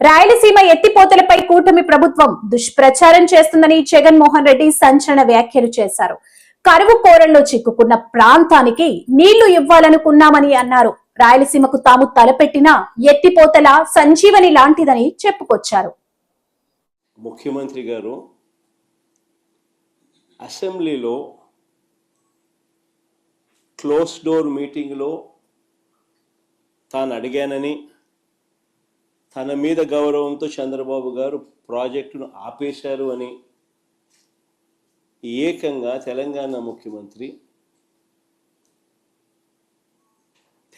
రాయలసీమ ఎత్తిపోతలపై కూటమి ప్రభుత్వం దుష్ప్రచారం చేస్తుందని జగన్మోహన్ రెడ్డి సంచలన వ్యాఖ్యలు చేశారు. కరువు కోరల్లో చిక్కుకున్న ప్రాంతానికి నీళ్ళు ఇవ్వాలనుకున్నామని అన్నారు. రాయలసీమకు తాము తలపెట్టిన ఎత్తిపోతల సంజీవని లాంటిదని చెప్పుకొచ్చారు. ముఖ్యమంత్రి గారు అసెంబ్లీలో క్లోజ్ డోర్ మీటింగ్లో తాను అడిగానని తన మీద గౌరవంతో చంద్రబాబు గారు ప్రాజెక్టును ఆపేశారు అని ఏకంగా తెలంగాణ ముఖ్యమంత్రి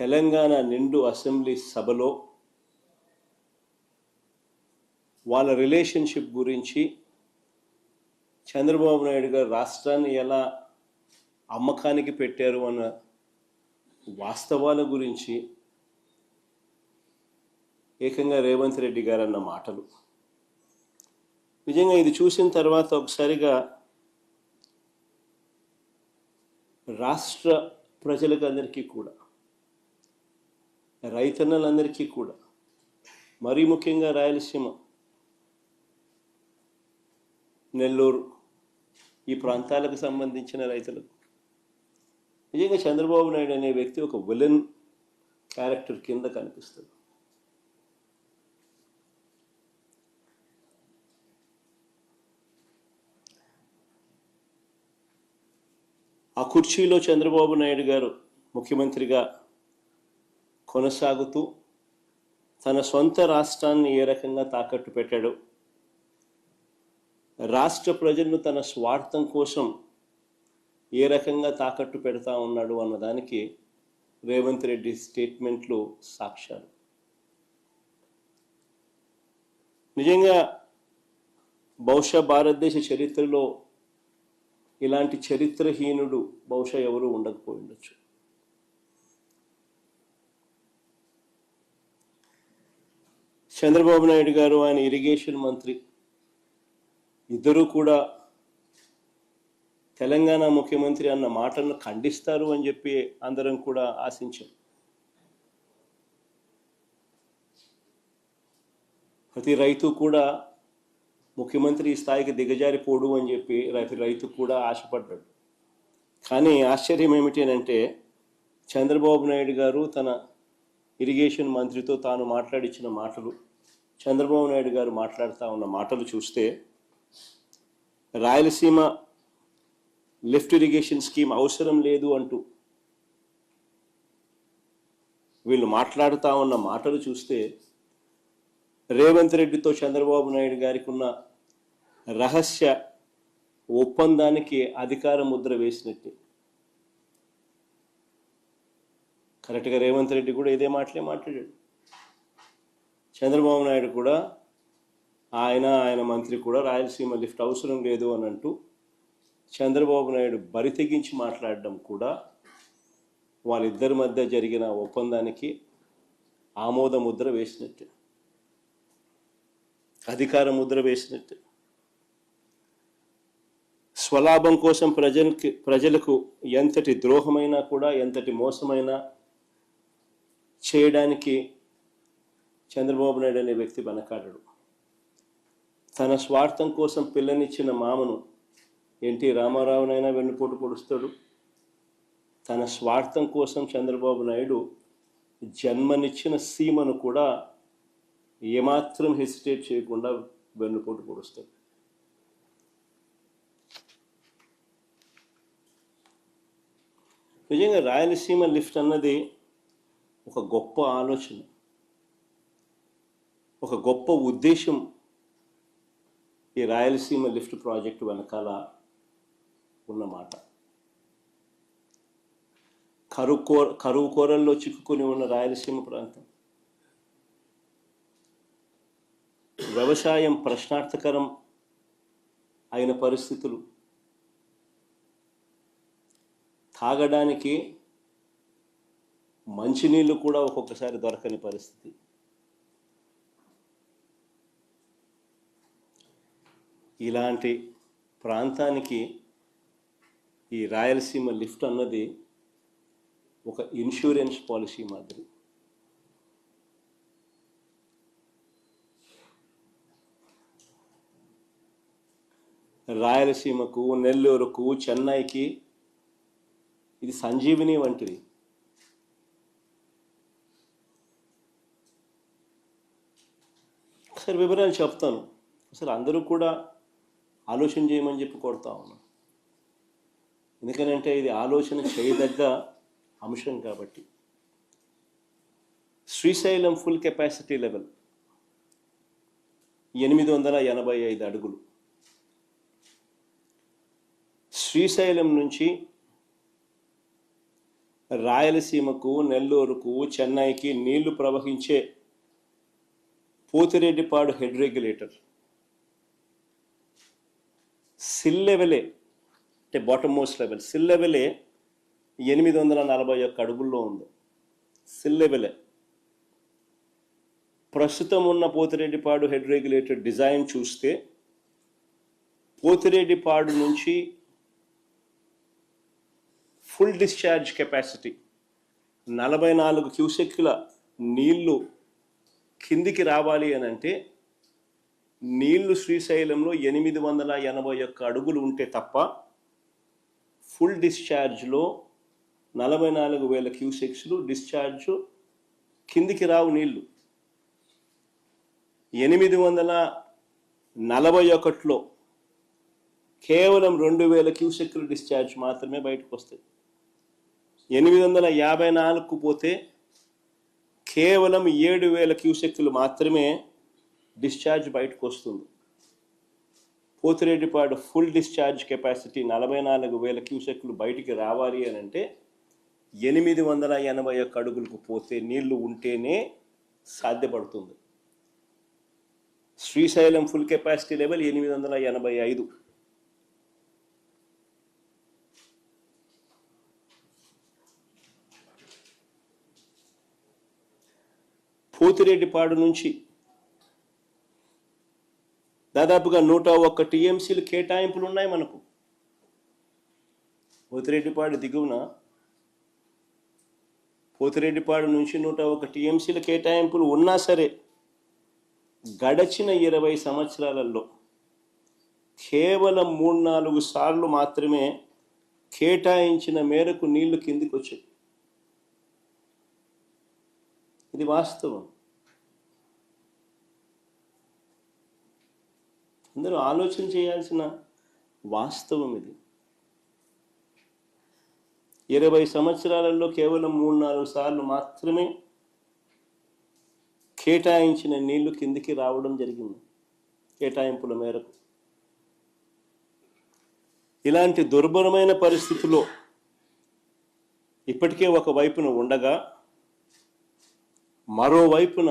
తెలంగాణ నిండు అసెంబ్లీ సభలో వాళ్ళ రిలేషన్షిప్ గురించి చంద్రబాబు నాయుడు గారు రాష్ట్రాన్ని ఎలా అమ్మకానికి పెట్టారు అన్న వాస్తవాల గురించి ఏకంగా రేవంత్ రెడ్డి గారు అన్న మాటలు. నిజంగా ఇది చూసిన తర్వాత ఒకసారిగా రాష్ట్ర ప్రజలకు అందరికీ కూడా రైతన్నలందరికీ కూడా మరీ ముఖ్యంగా రాయలసీమ నెల్లూరు ఈ ప్రాంతాలకు సంబంధించిన రైతులకు. నిజంగా చంద్రబాబు నాయుడు అనే వ్యక్తి ఒక విలన్ క్యారెక్టర్ కింద కనిపిస్తుంది. ఆ కుర్చీలో చంద్రబాబు నాయుడు గారు ముఖ్యమంత్రిగా కొనసాగుతూ తన సొంత రాష్ట్రాన్ని ఏ రకంగా తాకట్టు పెట్టాడు రాష్ట్ర ప్రజలను తన స్వార్థం కోసం ఏ రకంగా తాకట్టు పెడతా ఉన్నాడు అన్నదానికి రేవంత్ రెడ్డి స్టేట్మెంట్లు సాక్ష్యాలు. నిజంగా బహుశా భారతదేశ చరిత్రలో ఇలాంటి చరిత్రహీనుడు బహుశా ఎవరు ఉండకపోయి ఉండొచ్చు చంద్రబాబు నాయుడు గారు ఆయన ఇరిగేషన్ మంత్రి. ఇద్దరూ కూడా తెలంగాణ ముఖ్యమంత్రి అన్న మాటను ఖండిస్తారు అని చెప్పి అందరం కూడా ఆశించాం. ప్రతి రైతు కూడా ముఖ్యమంత్రి ఈ స్థాయికి దిగజారిపోడు అని చెప్పి రైతు రైతు కూడా ఆశపడ్డాడు. కానీ ఆశ్చర్యం ఏమిటి అని అంటే చంద్రబాబు నాయుడు గారు తన ఇరిగేషన్ మంత్రితో తాను మాట్లాడిచ్చిన మాటలు చంద్రబాబు నాయుడు గారు మాట్లాడుతూ ఉన్న మాటలు చూస్తే రాయలసీమ లిఫ్ట్ ఇరిగేషన్ స్కీమ్ అవసరం లేదు అంటూ వీళ్ళు మాట్లాడుతూ ఉన్న మాటలు చూస్తే రేవంత్ రెడ్డితో చంద్రబాబు నాయుడు గారికి ఉన్న రహస్య ఒప్పందానికి అధికార ముద్ర వేసినట్టే. కరెక్ట్గా రేవంత్ రెడ్డి కూడా ఇదే మాటలే మాట్లాడాడు. చంద్రబాబు నాయుడు కూడా ఆయన ఆయన మంత్రి కూడా రాయలసీమ లిఫ్ట్ అవసరం లేదు అని అంటూ చంద్రబాబు నాయుడు బరి తెగించి మాట్లాడడం కూడా వాళ్ళిద్దరి మధ్య జరిగిన ఒప్పందానికి ఆమోద ముద్ర వేసినట్టే. అధికార ముద్ర వేసినట్టే. స్వలాభం కోసం ప్రజలకి ప్రజలకు ఎంతటి ద్రోహమైనా కూడా ఎంతటి మోసమైనా చేయడానికి చంద్రబాబు నాయుడు అనే వ్యక్తి వెనకాడడు. తన స్వార్థం కోసం పిల్లనిచ్చిన మామను ఎన్టీ రామారావునైనా వెన్నుపోటు పొడుస్తాడు. తన స్వార్థం కోసం చంద్రబాబు నాయుడు జన్మనిచ్చిన సీమను కూడా ఏమాత్రం హెసిటేట్ చేయకుండా వెన్నుపోటు పొడుస్తాడు. నిజంగా రాయలసీమ లిఫ్ట్ అన్నది ఒక గొప్ప ఆలోచన ఒక గొప్ప ఉద్దేశం ఈ రాయలసీమ లిఫ్ట్ ప్రాజెక్టు వెనకాల ఉన్నమాట కరువు కోర కరువు కోరల్లో చిక్కుకొని ఉన్న రాయలసీమ ప్రాంతం వ్యవసాయం ప్రశ్నార్థకరం అయిన పరిస్థితులు తాగడానికి మంచినీళ్ళు కూడా ఒక్కొక్కసారి దొరకని పరిస్థితి. ఇలాంటి ప్రాంతానికి ఈ రాయలసీమ లిఫ్ట్ అన్నది ఒక ఇన్సూరెన్స్ పాలసీ మాదిరి. రాయలసీమకు నెల్లూరుకు చెన్నైకి ఇది సంజీవిని వంటిది. ఒకసారి వివరాలు చెప్తాను. అసలు అందరూ కూడా ఆలోచన చేయమని చెప్పి కొడతా ఉన్నాను ఎందుకనంటే ఇది ఆలోచన చేయదగ్గ అంశం కాబట్టి. శ్రీశైలం ఫుల్ కెపాసిటీ లెవెల్ ఎనిమిది వందల ఎనభై ఐదు అడుగులు. శ్రీశైలం నుంచి రాయలసీమకు నెల్లూరుకు చెన్నైకి నీళ్ళు ప్రవహించే పోతిరెడ్డిపాడు హెడ్ రెగ్యులేటర్. సిల్ లెవెలే అంటే బాటమ్ మోస్ట్ లెవెల్ సిల్ లెవెలే ఎనిమిది వందల నలభై ఒక్క అడుగుల్లో ఉంది. సిల్ లెవెలే ప్రస్తుతం ఉన్న పోతిరెడ్డిపాడు హెడ్ రెగ్యులేటర్ డిజైన్ చూస్తే పోతిరెడ్డిపాడు నుంచి ఫుల్ డిశ్చార్జ్ కెపాసిటీ. నలభై నాలుగు క్యూసెక్ల నీళ్ళు కిందికి రావాలి అని అంటే నీళ్ళు శ్రీశైలంలో ఎనిమిది వందల ఎనభై ఒక్క అడుగులు ఉంటే తప్ప ఫుల్ డిశ్చార్జ్లో నలభై నాలుగు వేల క్యూసెక్స్లు డిశ్చార్జ్ కిందికి రావు నీళ్ళు. ఎనిమిది వందల నలభై ఒకటిలో కేవలం రెండు వేల క్యూసెక్లు డిశ్చార్జ్ మాత్రమే బయటకు వస్తాయి ఎనిమిది వందల యాభై నాలుగుకు పోతే కేవలం ఏడు వేల క్యూసెక్లు మాత్రమే డిశ్చార్జ్ బయటకు వస్తుంది పోతిరెడ్డిపాడు ఫుల్ డిశ్చార్జ్ కెపాసిటీ నలభై నాలుగు వేల క్యూసెక్లు బయటికి రావాలి అని అంటే ఎనిమిది వందల ఎనభై ఒక్క అడుగులకు పోతే నీళ్ళు ఉంటేనే సాధ్యపడుతుంది. శ్రీశైలం ఫుల్ కెపాసిటీ లెవెల్ ఎనిమిది వందల ఎనభై ఐదు. పోతిరెడ్డిపాడు నుంచి దాదాపుగా నూట ఒక్క టీఎంసీలు కేటాయింపులు ఉన్నాయి మనకు. పోతిరెడ్డిపాడు దిగువన పోతిరెడ్డిపాడు నుంచి నూట ఒక టీఎంసీల కేటాయింపులు ఉన్నా సరే గడచిన ఇరవై సంవత్సరాలలో కేవలం మూడు నాలుగు సార్లు మాత్రమే కేటాయించిన మేరకు నీళ్ళు కిందికి వచ్చాయి ఇది వాస్తవం. అందరూ ఆలోచన చేయాల్సిన వాస్తవం ఇది. ఇరవై సంవత్సరాలలో కేవలం మూడు నాలుగు సార్లు మాత్రమే కేటాయించిన నీళ్ళు కిందికి రావడం జరిగింది కేటాయింపుల మేరకు. ఇలాంటి దుర్భరమైన పరిస్థితిలో ఇప్పటికే ఒక వైపున ఉండగా మరోవైపున